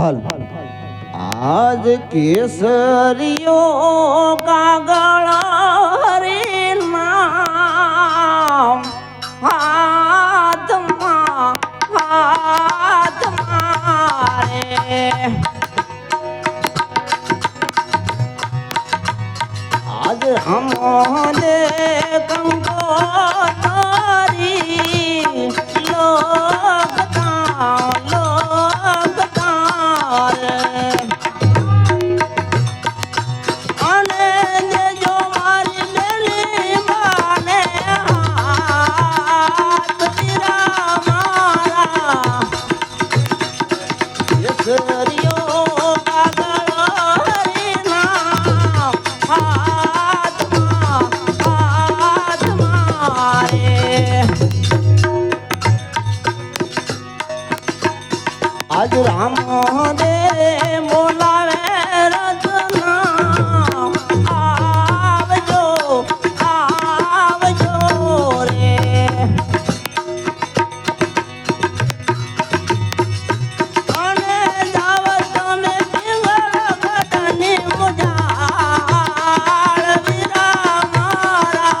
હાલ આજ કેસરિયો કાગળ રે નામ હાથમાં હાથ મારે આજ અમોને કંકોતા આજ રામ ને બોલાવે રચના આવજો આવજો રે. અને જાવ તમે પિંગળ ઘટની મુજાળ વિરા મારા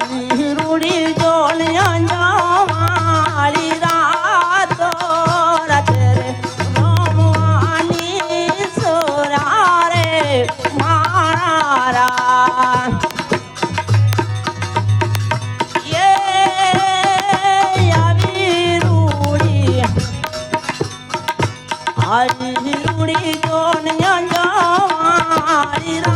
રૂડી જોલિયા જાવાળી રાતો રાતે રે રમવાની સોરા રે મારા રા હરી રૂડી. જોલિયા જાવાળી રા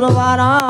મારા